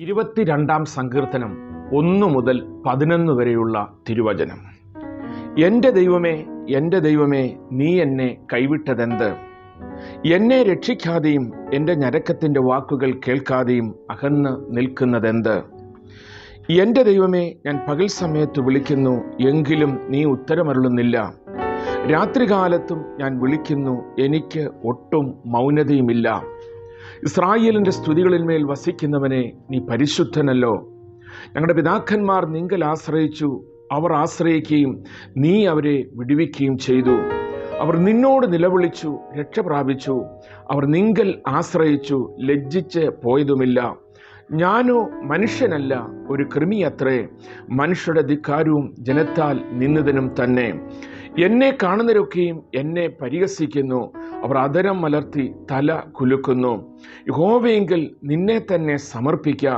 ഇരുപത്തിരണ്ടാം സങ്കീർത്തനം ഒന്നു മുതൽ പതിനൊന്ന് വരെയുള്ള തിരുവചനം. എന്റെ ദൈവമേ എന്റെ ദൈവമേ നീ എന്നെ കൈവിട്ടതെന്ത്? എന്നെ രക്ഷിക്കാതെയും എന്റെ ഞരക്കത്തിന്റെ വാക്കുകൾ കേൾക്കാതെയും അകന്ന് നിൽക്കുന്നതെന്ത്? എന്റെ ദൈവമേ ഞാൻ പകൽ സമയത്ത് വിളിക്കുന്നു എങ്കിലും നീ ഉത്തരമരുളുന്നില്ല. രാത്രികാലത്തും ഞാൻ വിളിക്കുന്നു എനിക്ക് ഒട്ടും മൗനതയുമില്ല. ഇസ്രായേലിന്റെ സ്തുതികളിന്മേൽ വസിക്കുന്നവനെ നീ പരിശുദ്ധനല്ലോ. ഞങ്ങളുടെ പിതാക്കന്മാർ നിങ്കൽ ആശ്രയിച്ചു. അവർ ആശ്രയിക്കുകയും നീ അവരെ വിടുവിക്കുകയും ചെയ്തു. അവർ നിന്നോട് നിലവിളിച്ചു രക്ഷ പ്രാപിച്ചു. അവർ നിങ്കൽ ആശ്രയിച്ചു ലജ്ജിച്ച് പോയതുമില്ല. ഞാനോ മനുഷ്യനല്ല ഒരു കൃമിയത്രേ. മനുഷ്യരുടെ ധിക്കാരവും ജനത്താൽ നിന്നതിനും തന്നെ. എന്നെ കാണുന്നവരൊക്കെയും എന്നെ പരിഹസിക്കുന്നു. അവർ അതരം മലർത്തി തല കുലുക്കുന്നു. യഹോവയെങ്കിൽ നിന്നെ തന്നെ സമർപ്പിക്ക.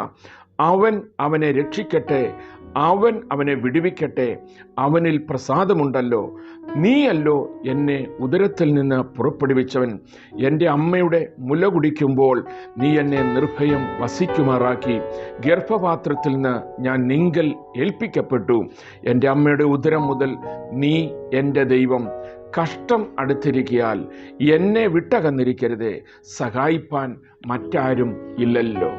അവൻ അവനെ രക്ഷിക്കട്ടെ. അവൻ അവനെ വിടുവിക്കട്ടെ. അവനിൽ പ്രസാദമുണ്ടല്ലോ. നീയല്ലോ എന്നെ ഉദരത്തിൽ നിന്ന് പുറപ്പെടുവിച്ചവൻ. എന്റെ അമ്മയുടെ മുല കുടിക്കുമ്പോൾ നീ എന്നെ നിർഭയം വസിക്കുമാറാക്കി. ഗർഭപാത്രത്തിൽ നിന്ന് ഞാൻ നിങ്കൽ ഏൽപ്പിക്കപ്പെട്ടു. എന്റെ അമ്മയുടെ ഉദരം മുതൽ നീ എന്റെ ദൈവം. കഷ്ടം അടുത്തിരിക്കിയാൽ എന്നെ വിട്ടകന്നിരിക്കരുതേ. സഹായിപ്പാൻ മറ്റാരും ഇല്ലല്ലോ.